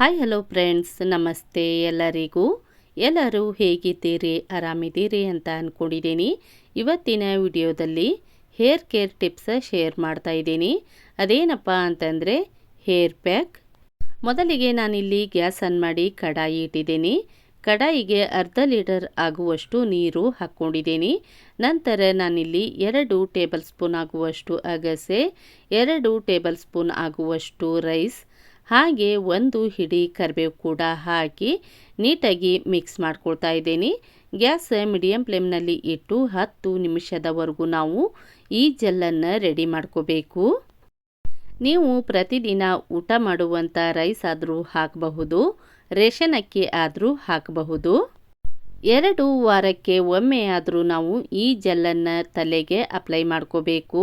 Hi hello friends ನಮಸ್ತೆ ಎಲ್ಲರಿಗೂ. ಎಲ್ಲರೂ ಹೇಗಿದ್ದೀರಿ? ಆರಾಮಿದ್ದೀರಿ ಅಂತ ಅಂದ್ಕೊಂಡಿದ್ದೀನಿ ಇವತ್ತಿನ ವಿಡಿಯೋದಲ್ಲಿ ಹೇರ್ ಕೇರ್ ಟಿಪ್ಸ ಶೇರ್ ಮಾಡ್ತಾ ಇದ್ದೀನಿ. ಅದೇನಪ್ಪ ಅಂತಂದರೆ ಹೇರ್ ಪ್ಯಾಕ್ ಮೊದಲಿಗೆ ನಾನಿಲ್ಲಿ ಗ್ಯಾಸ್ ಆನ್ ಮಾಡಿ ಕಡಾಯಿ ಇಟ್ಟಿದ್ದೀನಿ. ಕಡಾಯಿಗೆ ಅರ್ಧ ಲೀಟರ್ ಆಗುವಷ್ಟು ನೀರು ಹಾಕ್ಕೊಂಡಿದ್ದೀನಿ. ನಂತರ ನಾನಿಲ್ಲಿ ಎರಡು ಟೇಬಲ್ ಸ್ಪೂನ್ ಆಗುವಷ್ಟು ಅಗಸೆ, ಎರಡು ಟೇಬಲ್ ಸ್ಪೂನ್ ಆಗುವಷ್ಟು ರೈಸ್ ಹಾಗೆ ಒಂದು ಹಿಡಿ ಕರಿಬೇವು ಕೂಡ ಹಾಕಿ ನೀಟಾಗಿ ಮಿಕ್ಸ್ ಮಾಡ್ಕೊಳ್ತಾ ಇದ್ದೀನಿ. ಗ್ಯಾಸ್ ಮೀಡಿಯಂ ಫ್ಲೇಮ್ನಲ್ಲಿ ಇಟ್ಟು ಹತ್ತು ನಿಮಿಷದವರೆಗೂ ನಾವು ಈ ಜೆಲ್ಲನ್ನು ರೆಡಿ ಮಾಡ್ಕೋಬೇಕು. ನೀವು ಪ್ರತಿದಿನ ಊಟ ಮಾಡುವಂಥ ರೈಸ್ ಆದರೂ ಹಾಕಬಹುದು ರೇಷನ್ ಅಕ್ಕಿ ಆದರೂ ಹಾಕಬಹುದು. ಎರಡು ವಾರಕ್ಕೆ ಒಮ್ಮೆ ಆದರೂ ನಾವು ಈ ಜೆಲ್ಲನ್ನು ತಲೆಗೆ ಅಪ್ಲೈ ಮಾಡ್ಕೋಬೇಕು.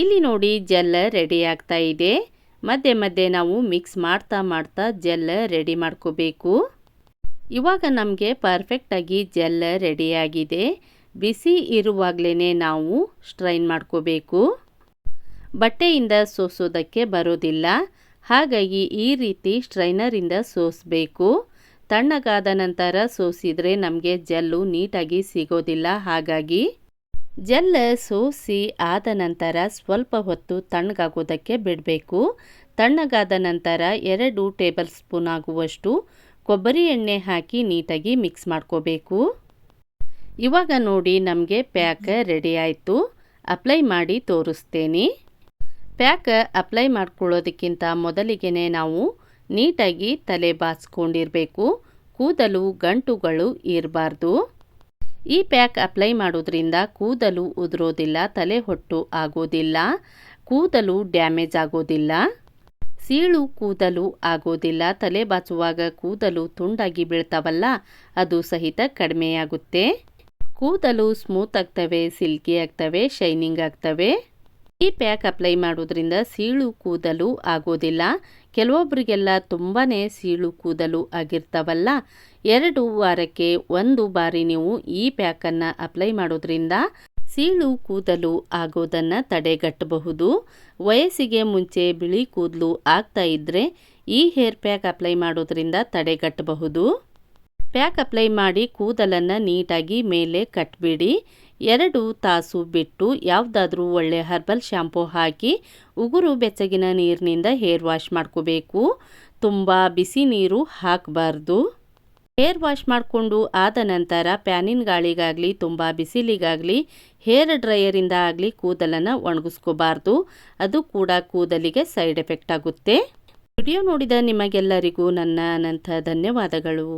ಇಲ್ಲಿ ನೋಡಿ ಜೆಲ್ಲ ರೆಡಿ ಆಗ್ತಾ ಇದೆ. ಮಧ್ಯೆ ಮಧ್ಯೆ ನಾವು ಮಿಕ್ಸ್ ಮಾಡ್ತಾ ಮಾಡ್ತಾ ಜೆಲ್ ರೆಡಿ ಮಾಡ್ಕೋಬೇಕು. ಇವಾಗ ನಮಗೆ ಪರ್ಫೆಕ್ಟಾಗಿ ಜೆಲ್ ರೆಡಿಯಾಗಿದೆ ಬಿಸಿ ಇರುವಾಗಲೇ ನಾವು ಸ್ಟ್ರೈನ್ ಮಾಡ್ಕೋಬೇಕು. ಬಟ್ಟೆಯಿಂದ ಸೋಸೋದಕ್ಕೆ ಬರೋದಿಲ್ಲ. ಹಾಗಾಗಿ ಈ ರೀತಿ ಸ್ಟ್ರೈನರಿಂದ ಸೋಸಬೇಕು. ತಣ್ಣಗಾದ ನಂತರ ಸೋಸಿದರೆ ನಮಗೆ ಜೆಲ್ಲು ನೀಟಾಗಿ ಸಿಗೋದಿಲ್ಲ. ಹಾಗಾಗಿ ಜೆಲ್ ಸೋಸಿ ಆದ ನಂತರ ಸ್ವಲ್ಪ ಹೊತ್ತು ತಣ್ಣಗಾಗೋದಕ್ಕೆ ಬಿಡಬೇಕು. ತಣ್ಣಗಾದ ನಂತರ ಎರಡು ಟೇಬಲ್ ಸ್ಪೂನ್ ಆಗುವಷ್ಟು ಕೊಬ್ಬರಿ ಎಣ್ಣೆ ಹಾಕಿ ನೀಟಾಗಿ ಮಿಕ್ಸ್ ಮಾಡ್ಕೋಬೇಕು. ಇವಾಗ ನೋಡಿ ನಮಗೆ ಪ್ಯಾಕ್ ರೆಡಿ ಆಯಿತು. ಅಪ್ಲೈ ಮಾಡಿ ತೋರಿಸ್ತೇನೆ. ಪ್ಯಾಕ್ ಅಪ್ಲೈ ಮಾಡ್ಕೊಳ್ಳೋದಕ್ಕಿಂತ ಮೊದಲಿಗೆ ನಾವು ನೀಟಾಗಿ ತಲೆ ಬಾಚ್ಕೊಂಡಿರಬೇಕು. ಕೂದಲು ಗಂಟುಗಳು ಇರಬಾರ್ದು. ಈ ಪ್ಯಾಕ್ ಅಪ್ಲೈ ಮಾಡೋದ್ರಿಂದ ಕೂದಲು ಉದುರೋದಿಲ್ಲ, ತಲೆ ಹೊಟ್ಟು ಆಗೋದಿಲ್ಲ, ಕೂದಲು ಡ್ಯಾಮೇಜ್ ಆಗೋದಿಲ್ಲ, ಸೀಳು ಕೂದಲು ಆಗೋದಿಲ್ಲ, ತಲೆ ಬಾಚುವಾಗ ಕೂದಲು ತುಂಡಾಗಿ ಬೀಳ್ತಾವಲ್ಲ, ಅದು ಸಹಿತ ಕಡಿಮೆಯಾಗುತ್ತೆ. ಕೂದಲು ಸ್ಮೂತ್ ಆಗ್ತವೆ, ಸಿಲ್ಕಿ ಆಗ್ತವೆ, ಶೈನಿಂಗ್ ಆಗ್ತವೆ. ಈ ಪ್ಯಾಕ್ ಅಪ್ಲೈ ಮಾಡೋದ್ರಿಂದ ಸೀಳು ಕೂದಲು ಆಗೋದಿಲ್ಲ ಕೆಲವೊಬ್ಬರಿಗೆಲ್ಲ ತುಂಬಾ ಸೀಳು ಕೂದಲು ಆಗಿರ್ತಾವಲ್ಲ? ಎರಡು ವಾರಕ್ಕೆ ಒಂದು ಬಾರಿ ನೀವು ಈ ಪ್ಯಾಕನ್ನು ಅಪ್ಲೈ ಮಾಡೋದ್ರಿಂದ ಸೀಳು ಕೂದಲು ಆಗೋದನ್ನು ತಡೆಗಟ್ಟಬಹುದು. ವಯಸ್ಸಿಗೆ ಮುಂಚೆ ಬಿಳಿ ಕೂದಲು ಆಗ್ತಾ ಇದ್ದರೆ ಈ ಹೇರ್ ಪ್ಯಾಕ್ ಅಪ್ಲೈ ಮಾಡೋದ್ರಿಂದ ತಡೆಗಟ್ಟಬಹುದು. ಪ್ಯಾಕ್ ಅಪ್ಲೈ ಮಾಡಿ ಕೂದಲನ್ನು ನೀಟಾಗಿ ಮೇಲೆ ಕಟ್ಬಿಡಿ. ಎರಡು ತಾಸು ಬಿಟ್ಟು ಯಾವುದಾದ್ರೂ ಒಳ್ಳೆ ಹರ್ಬಲ್ ಶ್ಯಾಂಪೂ ಹಾಕಿ ಉಗುರು ಬೆಚ್ಚಗಿನ ನೀರಿನಿಂದ ಹೇರ್ ವಾಶ್ ಮಾಡ್ಕೋಬೇಕು. ತುಂಬ ಬಿಸಿ ನೀರು ಹಾಕಬಾರ್ದು. ಹೇರ್ ವಾಶ್ ಮಾಡಿಕೊಂಡು ಆದ ನಂತರ ಪ್ಯಾನಿನ ಗಾಳಿಗಾಗಲಿ, ತುಂಬ ಬಿಸಿಲಿಗಾಗಲಿ, ಹೇರ್ ಡ್ರೈಯರಿಂದ ಆಗಲಿ ಕೂದಲನ್ನು ಒಣಗಿಸ್ಕೋಬಾರ್ದು. ಅದು ಕೂಡ ಕೂದಲಿಗೆ ಸೈಡ್ ಎಫೆಕ್ಟ್ ಆಗುತ್ತೆ. ವಿಡಿಯೋ ನೋಡಿದ ನಿಮಗೆಲ್ಲರಿಗೂ ನನ್ನ ಅನಂತ ಧನ್ಯವಾದಗಳು.